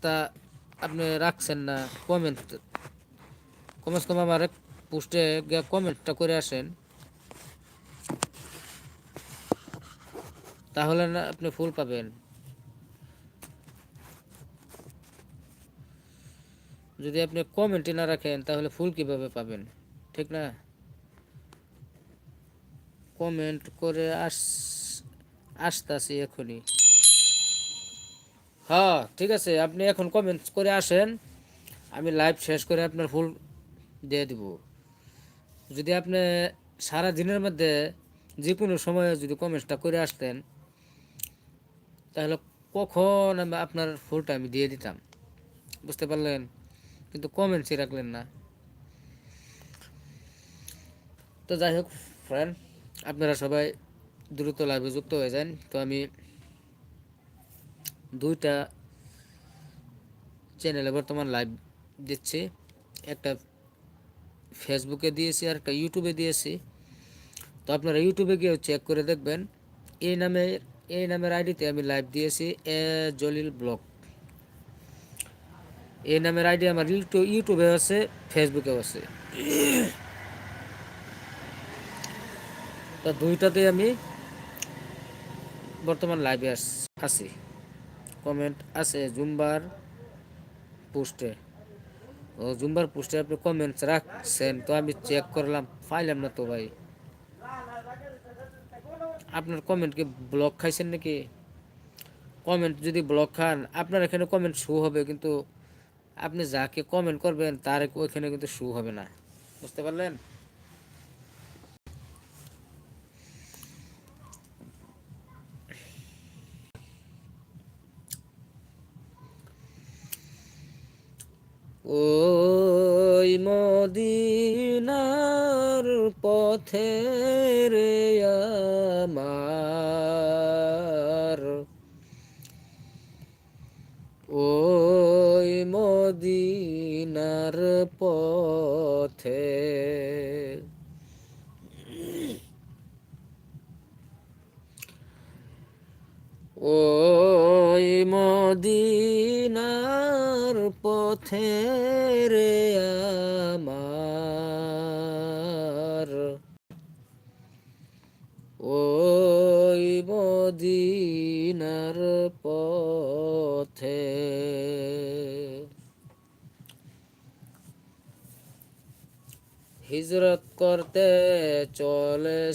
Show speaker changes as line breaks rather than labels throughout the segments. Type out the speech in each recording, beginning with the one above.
আস্থা আপনি রাখছেন না কমেন্ট কমস কম আমার পোস্টে কমেন্টটা করে আসেন। তাহলে না আপনি ফুল পাবেন। যদি আপনি কমেন্টই না রাখেন, তাহলে ফুল কীভাবে পাবেন? ঠিক না? কমেন্ট করে আস আসতে আসতাছি এখনই। হ্যাঁ ঠিক আছে, আপনি এখন কমেন্টস করে আসেন, আমি লাইভ শেষ করে আপনার ফুল দিয়ে দিব। যদি আপনি সারা দিনের মধ্যে যে কোনো সময়ে যদি কমেন্টসটা করে আসতেন, তাহলে কখন আমি আপনার ফুলটা আমি দিয়ে দিতাম। বুঝতে পারলেন? কিন্তু কমেন্টসই রাখলেন না। তো যাই হোক ফ্রেন্ড আপনারা সবাই দ্রুত লাইভে যুক্ত হয়ে যান। তো আমি দুইটা চ্যানেলে বর্তমান লাইভ দিচ্ছি। একটা ফেসবুকে দিয়েছি আর একটা ইউটিউবে দিয়েছি। তো আপনারা ইউটিউবে গিয়ে চেক করে দেখবেন। এই নামে এই নামের আইডিতে আমি লাইভ দিয়েছি, এ জলিল ব্লগ। এই নামের আইডি আমার ইউটিউ- ইউটিউবে আছে ফেসবুকেও আছে। তো দুইটাতে আমি বর্তমান লাইভে আছি। কমেন্ট আছে জুম্বার পোস্টে। ও জুম্বার পোস্টে আপনি কমেন্টস রাখছেন, তো আমি চেক করলাম, পাইলাম না তো ভাই। আপনার কমেন্ট কি ব্লক খাইছেন নাকি? কমেন্ট যদি ব্লক খান, আপনার এখানে কমেন্ট শো হবে, কিন্তু আপনি যাকে কমেন্ট করবেন, তার ওইখানে কিন্তু শো হবে না। বুঝতে পারলেন? ওই মদিনার পথে রে আমার। ওই মদিনার পথে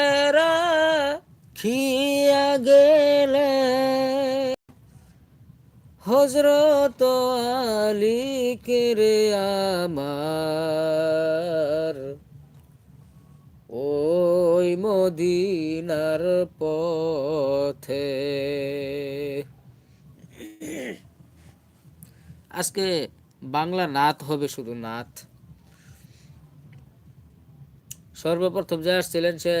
তেরা খিয়া গেলে হজরত আলী রে আমার ওই মদিনার পথে আজকে বাংলা নাত হবে শুধু নাথ সর্বপ্রথম যে আসছিলেন সে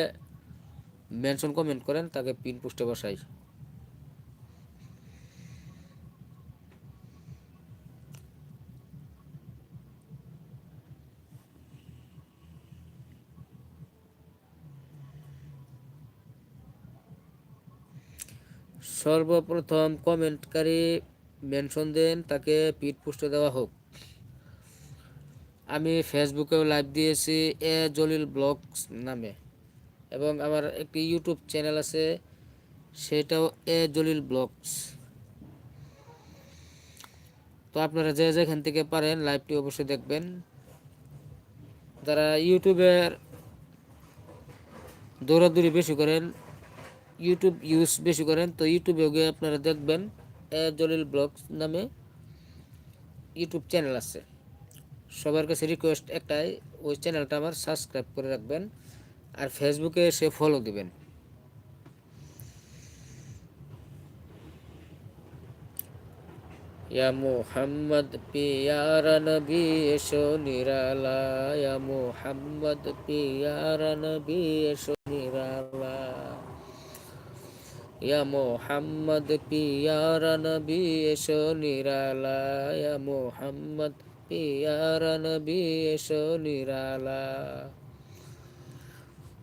মেনশন কমেন্ট করেন, তাকে পিন পোস্টে বসাই। সর্বপ্রথম কমেন্টকারী মেনশন দেন, তাকে পিট পোস্টে দেওয়া হোক। আমি ফেসবুকেও লাইভ দিয়েছি, এ জলিল ব্লগস নামে। এবং আমার একটি ইউটিউব চ্যানেল আছে, সেটাও এ জলিল ব্লগস। তো আপনারা যে যেখান থেকে পারেন লাইভটি অবশ্যই দেখবেন। যারা ইউটিউবের দৌড়াদৌড়ি বেশি করেন ইউটিউব ইউজ বেশি করেন, তো ইউটিউবে গিয়ে আপনারা দেখবেন এ জলিল ব্লগস নামে ইউটিউব চ্যানেল আছে। সবার কাছে রিকোয়েস্ট একটাই, ওই চ্যানেলটা আমার সাবস্ক্রাইব করে রাখবেন। আর ফেসবুকে এসে ফলো দিবেন। ইয়া মোহাম্মদ পিয়ারা নবী, এসো নিরালা। ইয়া মোহাম্মদ পিয়ারা নবী, এসো নিরালা। ইয়া মোহাম্মদ পিয়ারা নবী, এসো নিরালা। ইয়া মোহাম্মদ পিয়ারা নবী, এসো নিরালা।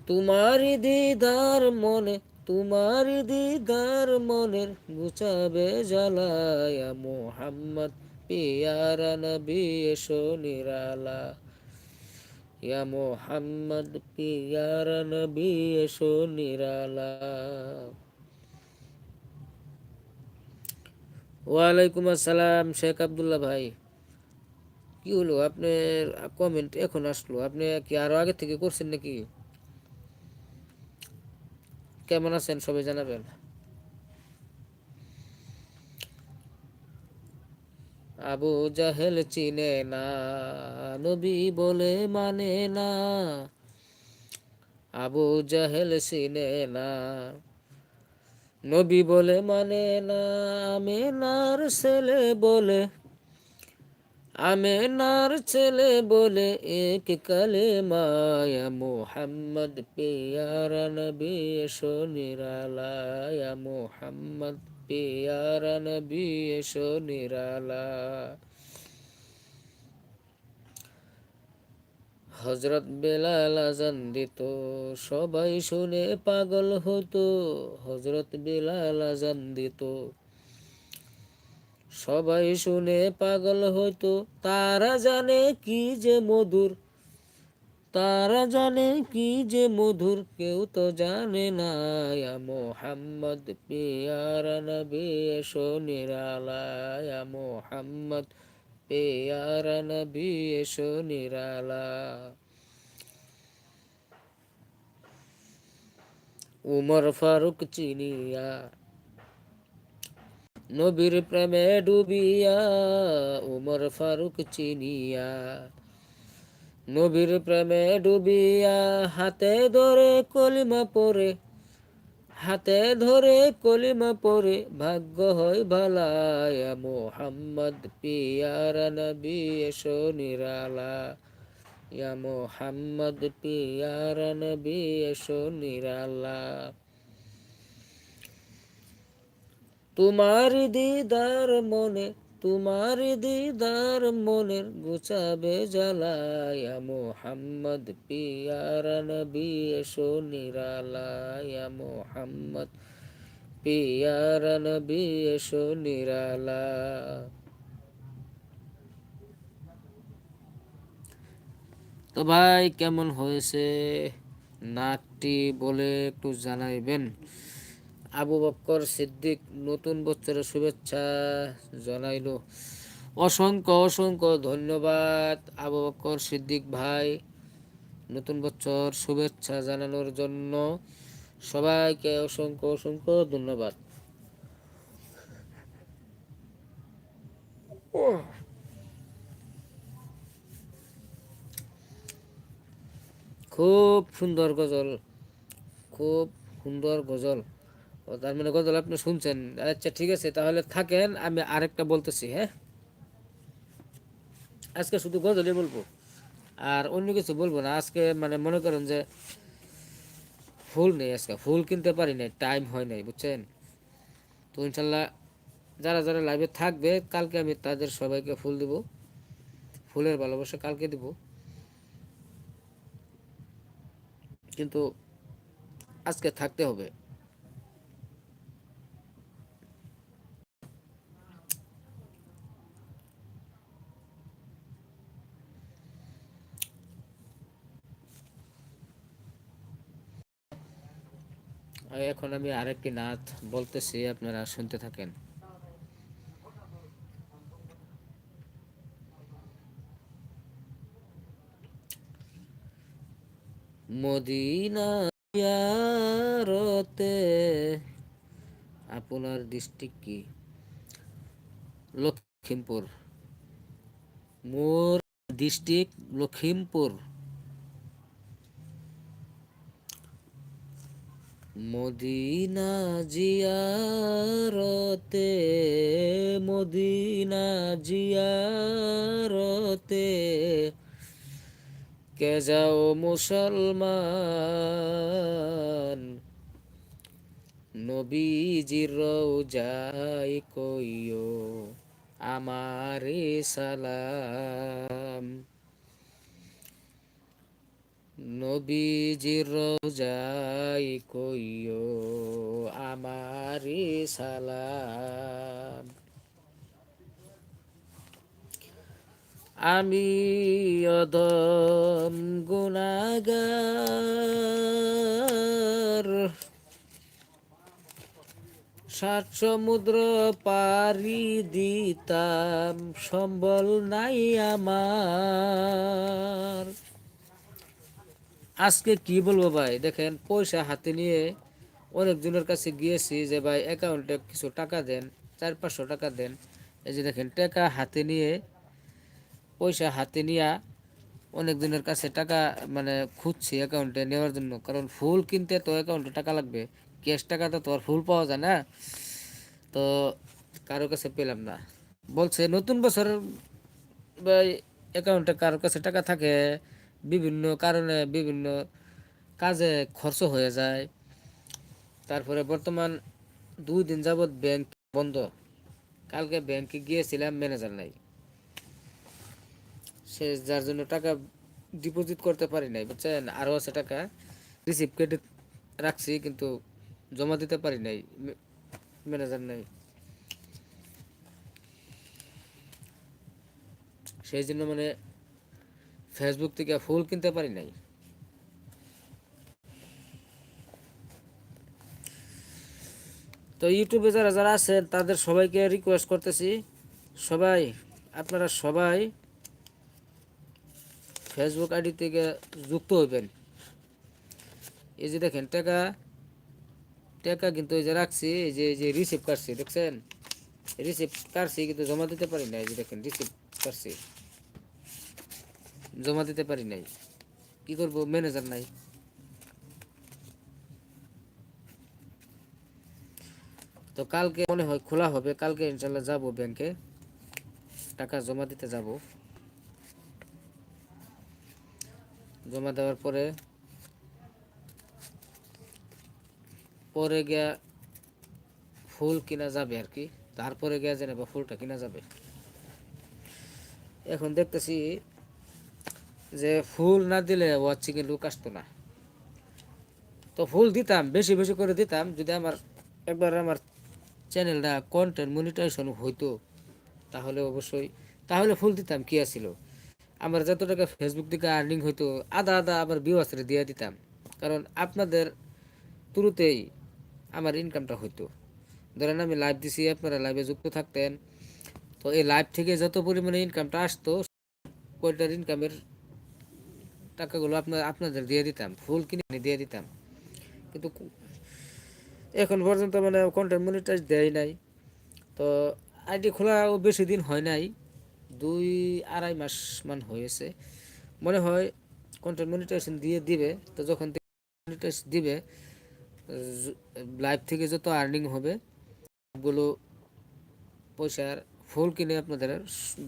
তোমার দিদার মনে, তোমার দিদার মনের গুছাবে জ্বালায়া মোহাম্মদ, পিয়ারা নবী এসো নিরালা। ইয়া মোহাম্মদ, পিয়ারা নবী এসো নিরালা। ওয়ালাইকুম আসসালাম, শেখ আবদুল্লাহ ভাই। কি হলো? আপনার কমেন্ট এখন আসলো। আপনি কি আরও আগে থেকে করছেন নাকি? কেমন আছেন সবাই জানাবেন? আবু জাহেল চিনে না, নবী বলে মানে না। আবু জাহেল চিনে না, নবী বলে মানে না। আমেনার ছেলে বলে আমেনার ছেলে বলে এক কালে মায়া মোহাম্মদ পেয়ারা নবী, এসো নিরালায়া, মোহাম্মদ পেয়ারা নবী, এসো নিরালা হজরত বেলাল আজান দিত, সবাই শুনে পাগল হতো। হজরত বেলাল আজান দিত সবাই শুনে পাগল হতো তারা জানে কি যে মধুর। তারা জানে কি যে মধুর, কেউ তো জানে না। মোহাম্মদ, পেয়ারা নবী, এসো নিরালা মোহাম্মদ, পেয়ারা নবী, এসো নিরালা উমর ফারুক চিনিয়া নবীর প্রেমে ডুবিয়া, উমর ফারুক চিনিয়া। নবীর প্রেমে ডুবিয়া, হাতে ধরে কলিমা পরে হাতে ধরে কলিমা পরে ভাগ্য হয় ভালায়া, মোহাম্মদ পিয়ারা নবী এসো নিরালা। ইয়া মোহাম্মদ পিয়ারা নবী এসো নিরালা। তোমার দিদার মনে, তোমার দিদার মনের গুছাবে জ্বালায়া। মোহাম্মদ পিয়ারা নবী নিরালায়া। মোহাম্মদ পিয়ারা নবী নিরালা। তো ভাই, কেমন হয়েছে? নাটটি বলে একটু জানাইবেন। আবু বক্কর সিদ্দিক নতুন বছরের শুভেচ্ছা জানাইল। অসংখ্য অসংখ্য ধন্যবাদ আবু বক্কর সিদ্দিক ভাই নতুন বছর শুভেচ্ছা জানানোর জন্য। সবাইকে অসংখ্য অসংখ্য ধন্যবাদ। খুব সুন্দর গজল, খুব সুন্দর গজল। ও তার মানে গজল আপনি শুনছেন। আচ্ছা ঠিক আছে, তাহলে থাকেন, আমি আরেকটা বলতেছি হ্যাঁ? আজকে শুধু গজলই বলব, আর অন্য কিছু বলব না। আজকে মানে মনে করেন যে ফুল নেই আজকে, ফুল কিনতে পারি নাই, টাইম হয় নাই, বুঝছেন? তো ইনশাল্লাহ যারা যারা লাইভে থাকবে, কালকে আমি তাদের সবাইকে ফুল দিব, ফুলের ভালোবাসা কালকে দিব। কিন্তু আজকে থাকতে হবে। এখন আমি আরেকটি নাচ বলতেছি, আপনারা শুনতে থাকেন। মদিনারতে আপনার ডিস্ট্রিক্ট কি? লখিমপুর মোর ডিস্ট্রিক্ট লখিমপুর মদিনা জিয়ারতে মদিনা জিয়ারতে। কে যাও মুসলমান নবীজির রোজাই কইও আমারে সালাম। নবীজির রোজাই কইও আমারে সালাম। আমি অদম গুণাগার, সাত সমুদ্র পারি দিতাম, সম্বল নাই আমার। আজকে কি বলব ভাই? দেখেন, পয়সা হাতে নিয়ে অনেকজনের কাছে গিয়েছি যে, ভাই অ্যাকাউন্টে কিছু টাকা দেন, চার, পাঁচশো টাকা দেন। এই যে দেখেন, টাকা হাতে নিয়ে, পয়সা হাতে নিয়ে অনেকজনের কাছে টাকা মানে খুঁজছি অ্যাকাউন্টে নেওয়ার জন্য। কারণ ফুল কিনতে তো অ্যাকাউন্টে টাকা লাগবে। ক্যাশ টাকা তো আর ফুল পাওয়া যায় না। তো কারও কাছে পেলাম না। বলছে, নতুন বছর ভাই অ্যাকাউন্টে কারও কাছে টাকা থাকে? বিভিন্ন কারণে বিভিন্ন কাজে খরচ হয়ে যায়। তারপরে বর্তমান দুই দিন যাবৎ ব্যাংক বন্ধ। কালকে ব্যাংকে গিয়েছিলাম ম্যানেজার নাই। সে যার জন্য টাকা ডিপোজিট করতে পারি নাই, বুঝছেন? আরও আছে টাকা রিসিভ কেটে রাখছি, কিন্তু জমা দিতে পারি নাই ম্যানেজার নাই। সেই জন্য মানে ফেসবুক থেকে ফুল কিনতে পারি নাই। তো ইউটিউবে যারা যারা আছেন, তাদের সবাইকে রিকোয়েস্ট করতেছি। সবাই, আপনারা সবাই ফেসবুক আইডি থেকে যুক্ত হইবেন। এই যে দেখেন, টাকা টাকা কিন্তু এই যে রাখছি, এই যে এই যে রিসিভ কাটছি, দেখছেন? রিসিভ কাটছি কিন্তু জমা দিতে পারি না এই যে দেখেন রিসিভ কাটছি। জমা দিতে পারি নাই। কি করব? ম্যানেজার নাই। তো কালকে মনে হয় খোলা হবে। কালকে ইনশাল্লাহ যাব ব্যাংকে। টাকা জমা দিতে যাব। জমা দেওয়ার পরে পরে গিয়া ফুল কিনা যাবে আর কি। তারপরে গিয়া জেনে ফুলটা কিনা যাবে। এখন দেখতেছি যে ফুল না দিলে ওয়াচিংয়ে লুক আসতো না। তো ফুল দিতাম, বেশি বেশি করে দিতাম, যদি আমার একবার আমার চ্যানেলটা কন্টেন্ট মনিটাইজেশন হইতো, তাহলে অবশ্যই, তাহলে ফুল দিতাম, কি আছিল? আমার যত টাকা ফেসবুক থেকে আর্নিং হইতো, আধা আধা আবার বিওয়াসরে দিয়ে দিতাম। কারণ আপনাদের শুরুতেই আমার ইনকামটা হইতো। ধরেন আমি লাইভ দিছি, আপনারা লাইভে যুক্ত থাকতেন, তো এই লাইভ থেকে যত পরিমাণে ইনকামটা আসতো কয়টার ইনকামের টাকাগুলো আপনার, আপনাদের দিয়ে দিতাম ফুল কিনে দিয়ে দিতাম। কিন্তু এখন পর্যন্ত মানে কন্টেন্ট মনিটাইজ দেয় নাই। তো আইডি খোলাও বেশি দিন হয় নাই, দুই আড়াই মাস মান হয়েছে। মনে হয় কন্টেন্ট মনিটাইজেশন দিয়ে দিবে, তো যখন মনিটাইজ দিবে লাইভ থেকে যত আর্নিং হবে, সবগুলো পয়সার ফুল কিনে আপনাদের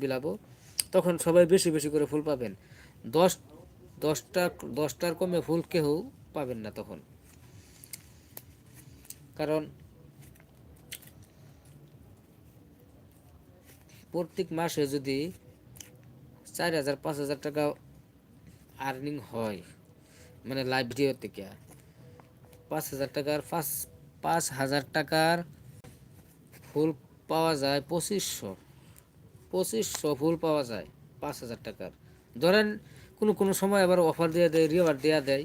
বিলাবো। তখন সবাই বেশি বেশি করে ফুল পাবেন। দশ দশটা দশটার কমে ফুল কেউ পাবেন না তখন। কারণ প্রত্যেক মাসে যদি চার হাজার, পাঁচ হাজার টাকা আর্নিং হয় মানে লাইভ ভিডিও থেকে, পাঁচ হাজার টাকার, পাঁচ পাঁচ হাজার টাকার ফুল পাওয়া যায় পঁচিশশো। পঁচিশশো ফুল পাওয়া যায় পাঁচ হাজার টাকার। ধরেন কোনো কোনো সময় আবার অফার দেওয়া দেয় রিওয়ার্ড দেওয়া দেয়।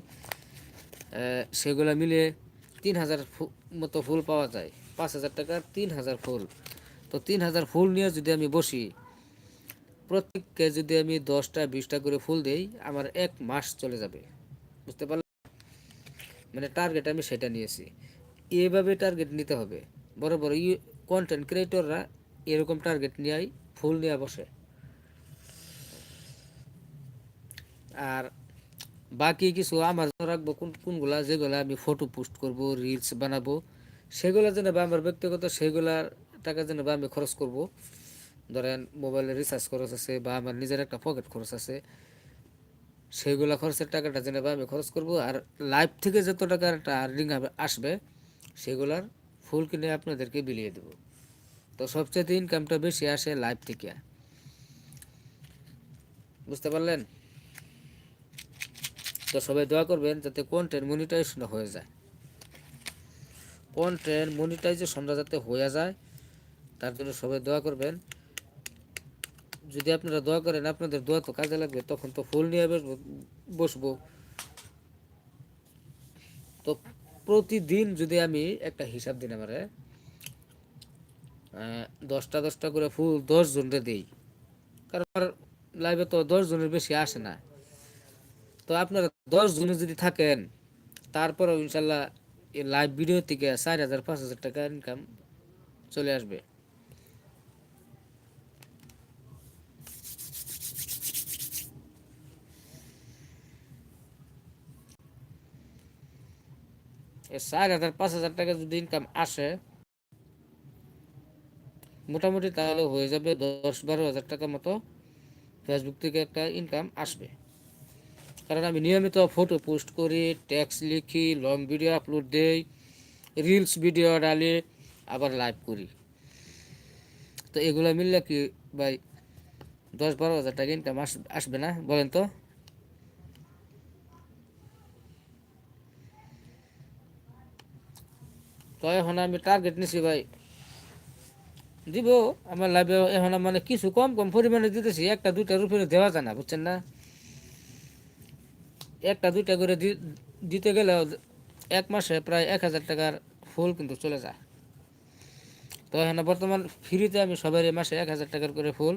সেগুলো মিলে তিন হাজার মতো ফুল পাওয়া যায়। পাঁচ হাজার টাকার তিন হাজার ফুল। তো তিন হাজার ফুল নিয়ে যদি আমি বসি, প্রত্যেককে যদি আমি দশটা, বিশটা করে ফুল দেই, আমার এক মাস চলে যাবে। বুঝতে পারলাম মানে টার্গেট আমি সেটা নিয়েছি। এভাবে টার্গেট নিতে হবে। বড় বড় ইউ কন্টেন্ট ক্রিয়েটররা এরকম টার্গেট নিয়েই ফুল নিয়ে বসে। আর বাকি কিছু আমার জন্য রাখব, কোন, কোনগুলা যেগুলা আমি ফটো পোস্ট করব রিলস বানাবো, সেগুলো যেন বা আমার ব্যক্তিগত সেগুলার টাকা যেন বা আমি খরচ করব। ধরেন মোবাইলে রিচার্জ খরচ আছে বা আমার নিজের একটা পকেট খরচ আছে সেইগুলা খরচের টাকাটা যেন বা আমি খরচ করব আর লাইভ থেকে যত টাকার একটা আর্নিং আসবে, সেগুলার ফুল কিনে আপনাদেরকে বিলিয়ে দেব। তো সবচেয়ে ইনকামটা বেশি আসে লাইভ থেকে। বুঝতে পারলেন? তো সবাই দোয়া করবেন যাতে কোন কন্টেন্ট মনিটাইজেশন হয়ে যায়। কন্টেন্ট মনিটাইজেশনটা যাতে হয়ে যায়, তার জন্য সবাই দোয়া করবেন। যদি আপনারা দোয়া করেন, আপনাদের দোয়া তো কাজে লাগবে, তখন তো ফুল নিয়ে বসবো। তো প্রতিদিন যদি আমি একটা হিসাব দিন আমারে দশটা দশটা করে ফুল দশ জনরে দিই। কারণ আমার লাইভে তো দশ জনের বেশি আসে না। তো আপনারা দশ জনে যদি থাকেন, তারপরেও ইনশাল্লাহ এই লাইভ ভিডিও থেকে চার হাজার, পাঁচ হাজার টাকা ইনকাম চলে আসবে। চার হাজার, পাঁচ হাজার টাকা যদি ইনকাম আসে, মোটামুটি তাহলে হয়ে যাবে দশ বারো হাজার টাকা মতো ফেসবুক থেকে একটা ইনকাম আসবে। কারণ আমি নিয়মিত ফটো পোস্ট করি ট্যাক্স লিখি লং ভিডিও আপলোড দেই রিলস ভিডিও ডালি আবার লাইভ করি। তো এগুলো মিললে কি ভাই দশ বারো হাজার টাকা ইনকাম আসবে না, বলেন তো? তো এখন আমি টার্গেট নিছি ভাই। দিব, আমার লাইভে এখন মানে কিছু কম কম পরিমাণে দিতেছি, একটা দুইটার উপরে দেওয়া যায় না, বুঝছেন না? একটা, দুইটা করে দিতে গেলেও এক মাসে প্রায় এক হাজার টাকার ফুল কিন্তু চলে যায়। তো এখানে বর্তমান ফ্রিতে আমি সবাই মাসে এক হাজার টাকার করে ফুল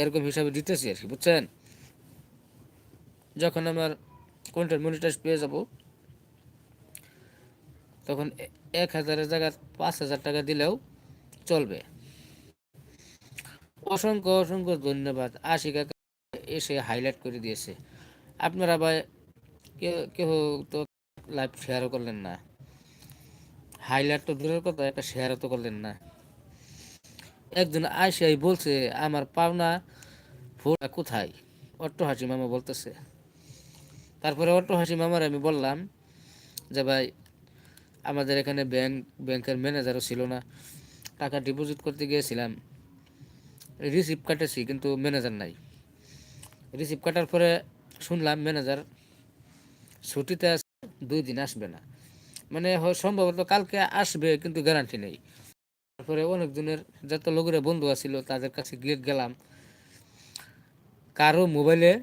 এরকম হিসাবে দিতেছি আর কি, বুঝছেন? যখন আমার কন্টেন্ট মনিটাইজ পেয়ে যাব, তখন এক হাজারের জায়গায় পাঁচ হাজার টাকা দিলেও চলবে। অসংখ্য অসংখ্য ধন্যবাদ। আশি কাকা এসে হাইলাইট করে দিয়েছে। আপনারা ভাই কেউ কেউ তো লাইভ শেয়ারও করলেন না। হাইলাইট তো দূরের কথা, একটা শেয়ারও তো করলেন না। একজন আইসিআই বলছে, আমার পাওনা ফোনটা কোথায়? অট্ট হাসি মামা বলতেছে। তারপরে অট্ট হাসি মামার আমি বললাম যে, ভাই, আমাদের এখানে ব্যাংক, ব্যাংকের ম্যানেজারও ছিল না। টাকা ডিপোজিট করতে গিয়েছিলাম। রিসিভ কাটেছি, কিন্তু ম্যানেজার নাই। রিসিভ কাটার পরে শুনলাম ম্যানেজার ছুটিতে আছে দুই দিন আসবে না। মানে সম্ভবত কালকে আসবে কিন্তু গ্যারান্টি নেই। তারপরে অনেকজনের, যত লোকের বন্ধু আছিল, তাদের কাছে গিয়ে গেলাম। কারও মোবাইলে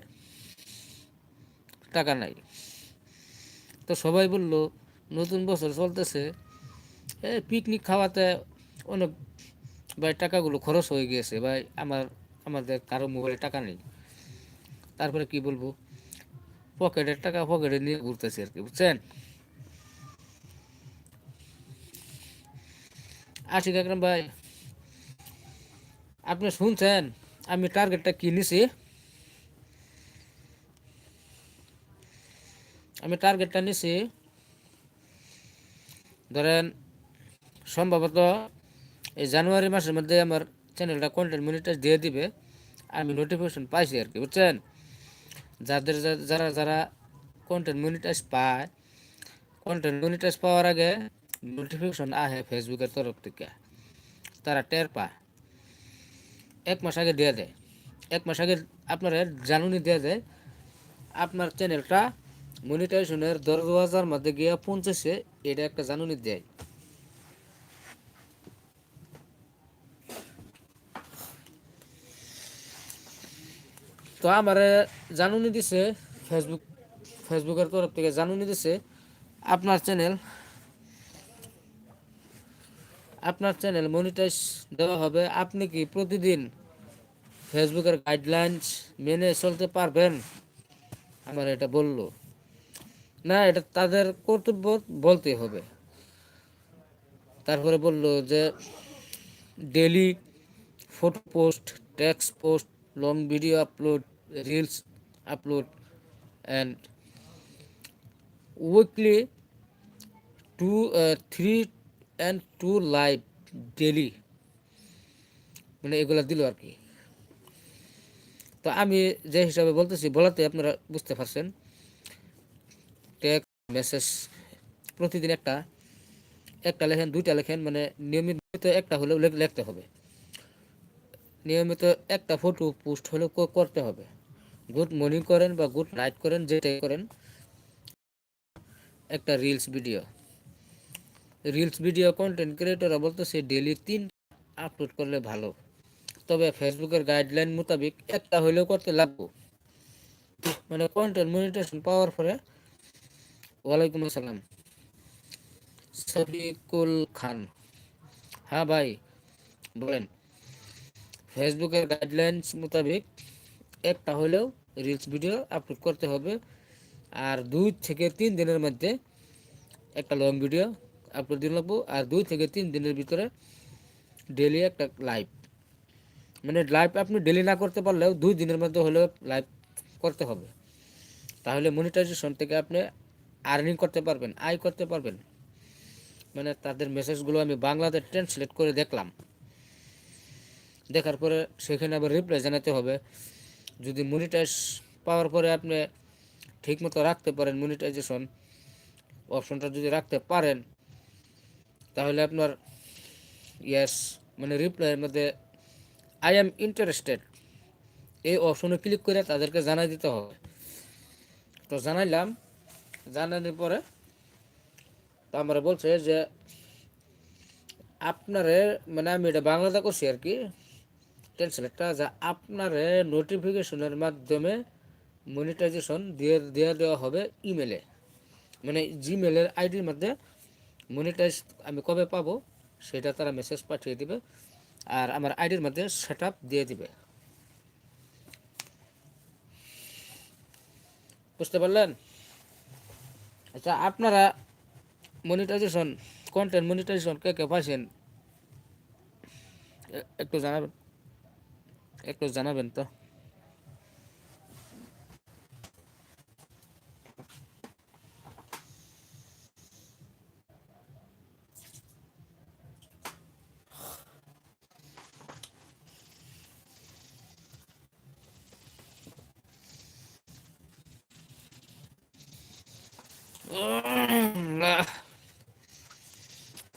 টাকা নাই। তো সবাই বলল, নতুন বছর চলতেছে। এ পিকনিক খাওয়াতে অনেক ভাই টাকাগুলো খরচ হয়ে গিয়েছে। ভাই, আমার, আমাদের কারও মোবাইলে টাকা নেই। তারপরে কি বলব? পকেটের টাকা পকেটে নিয়ে ঘুরতেছি আর কি, বুঝছেন? আশিক আকরাম ভাই, আপনি শুনছেন? আমি টার্গেটটা কি নিছি? আমি টার্গেটটা নিছি, ধরেন, সম্ভবত এই জানুয়ারি মাসের মধ্যে আমার চ্যানেলটা কন্টেন্ট মনিটাইজ দিয়ে দিবে, আমি নোটিফিকেশন পাইছি আর কি, বুঝছেন? যাদের যারা যারা কন্টেন্ট মনিটাইজ পায় কন্টেন্ট মনিটাইজ পাওয়ার আগে নোটিফিকেশন আহে ফেসবুকের তরফ থেকে। তারা টের পায়। এক মাস আগে দিয়ে দেয়। এক মাস আগে আপনারা জানুনি দিয়ে দেয়, আপনার চ্যানেলটা মনিটাইজেশনের দশ হাজার মধ্যে গিয়ে পৌঁছেছে এটা একটা জানুনি দেয়। তো আমারে জানুনি দিছে ফেসবুক ফেসবুকের তরফ থেকে জানুনি দিছে আপনার চ্যানেল আপনার চ্যানেল মনিটাইজ দেওয়া হবে। আপনি কি প্রতিদিন ফেসবুকের গাইডলাইন্স মেনে চলতে পারবেন? আমার এটা বলল। না, এটা তাদের কর্তব্য বলতে হবে। তারপরে বলল যে daily photo post text post long video upload reels upload and weekly two three and two live daily মানে এগুলো দিল আর কি। তো আমি যে হিসাবে বলতেছি, বলাতে আপনারা বুঝতে পারছেন টেক্সট মেসেজ প্রতিদিন একটা একটা লেখেন, দুইটা লেখেন মানে নিয়মিত একটা হলেও লেখ- লিখতে হবে। নিয়মিত একটা ফটো পোস্ট হলেও করতে হবে। গুড মর্নিং করেন বা গুড নাইট করেন যেটাই করেন, একটা reels video reels video content ক্রিয়েটররা বলতেছে ডেলি তিন আপলোড করলে ভালো। তবে ফেসবুকের গাইডলাইন মোতাবেক একটা হলেও করতে লাগবো। মানে কন্টেন্ট মনিটেশন পাওয়ার পরে, ওয়ালাইকুম আসসালাম। সফিকুল খান। হ্যাঁ ভাই, বলেন। ফেসবুকের গাইডলাইন্স মোতাবেক একটা হলেও রিলস ভিডিও আপলোড করতে হবে। আর দুই থেকে তিন দিনের মধ্যে একটা লং ভিডিও আপলোড দিন লাগবো আর দুই থেকে তিন দিনের ভিতরে ডেলি একটা লাইভ মানে লাইভ আপনি ডেলি না করতে পারলেও দুই দিনের মধ্যে হলেও লাইভ করতে হবে। তাহলে মনিটাইজেশন থেকে আপনি আর্নিং করতে পারবেন, আয় করতে পারবেন। মানে তাদের মেসেজগুলো আমি বাংলাতে ট্রান্সলেট করে দেখলাম। দেখার পরে সেখানে আবার রিপ্লাই জানাতে হবে। যদি মনিটাইজ পাওয়ার পরে আপনি ঠিকমতো রাখতে পারেন মনিটাইজেশন অপশনটা যদি রাখতে পারেন, তাহলে আপনার ইয়েস মানে রিপ্লাইয়ের মধ্যে আই এম ইন্টারেস্টেড এই অপশনে ক্লিক করে তাদেরকে জানাই দিতে হবে। তো জানাইলাম, জানানোর পরে তো আমরা বলছে যে আপনারে মানে আমি এটা বাংলাতে করছি আর কি ট্রান্সলেটটা যে আপনারে নোটিফিকেশনের মাধ্যমে মনিটাইজেশন দিয়ে দিয়ে দেওয়া হবে ইমেলে মানে জিমেলের আইডির মধ্যে মনিটাইজ আমি কবে পাবো সেটা তারা মেসেজ পাঠিয়ে দিবে আর আমার আইডির মধ্যে সেট দিয়ে দিবে। বুঝতে পারলেন? আচ্ছা আপনারা মনিটাইজেশন কন্টেন্ট মনিটাইজেশন কে কে পাইছেন? একটু জানাবেন। একটু জানাবেন তো।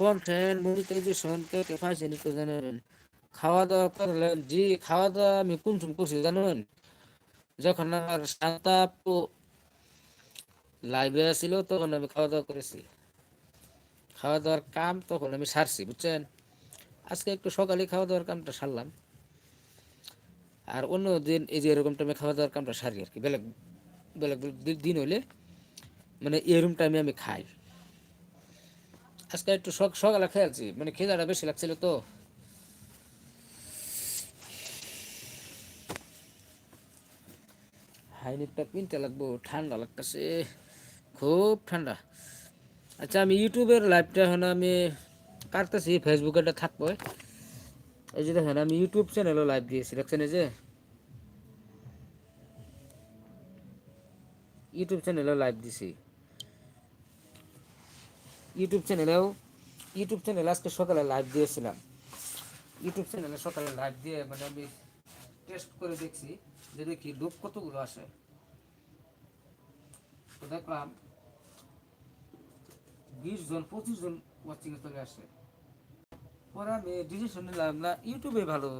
কন্টেন্ট মনিটাইজেশন কে কে পাইছেন একটু জানাবেন। খাওয়া দাওয়া করলেন। জি খাওয়া দাওয়া আমি কোন সময় করছি, জানেন? যখন আমার আপু লাইভে ছিল, তখন আমি খাওয়া দাওয়া করেছি। খাওয়া দাওয়ার কাম তখন আমি সারছি, বুঝছেন? আজকে একটু সকালে খাওয়া দাওয়ার কামটা সারলাম। আর অন্য দিন এই যে এরকম টাইমে খাওয়া দাওয়ার কামটা সারি আর কি, বেলেগ বেলেগ দিন হইলে মানে এরকম টাইমে আমি খাই। আজকে একটু সকালে খেয়েছি মানে খিদাটা বেশি লাগছিল তো। হাইনেটটা কিনতে লাগবো, ঠান্ডা লাগতেছে, খুব ঠান্ডা। আচ্ছা আমি ইউটিউবের লাইভটা এখন আমি কাটতেছি ফেসবুকে এটা থাকব। এই যে দেখেন, আমি ইউটিউব চ্যানেলও লাইভ দিয়েছি, দেখছেন এই যে? ইউটিউব চ্যানেলেও লাইভ দিছি। ইউটিউব চ্যানেলেও ইউটিউব চ্যানেলে আজকে সকালে লাইভ দিয়েছিলাম। ইউটিউব চ্যানেলে সকালে লাইভ দিয়ে মানে আমি টেস্ট করে দেখছি। যে দেখি লোক কতগুলো আসে তো দেখলাম বিশ জন, পঁচিশ জন ওয়াচিং চলে আসে। পরে আমি ডিসিশন নিলাম, না ইউটিউবে ভালো।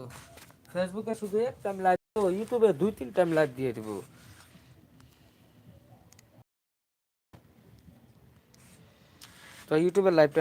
ফেসবুকে শুধু এক টাইম লাইভ ইউটিউবে দুই তিন টাইম লাইভ দিয়ে দিব। তো ইউটিউবের লাইভটা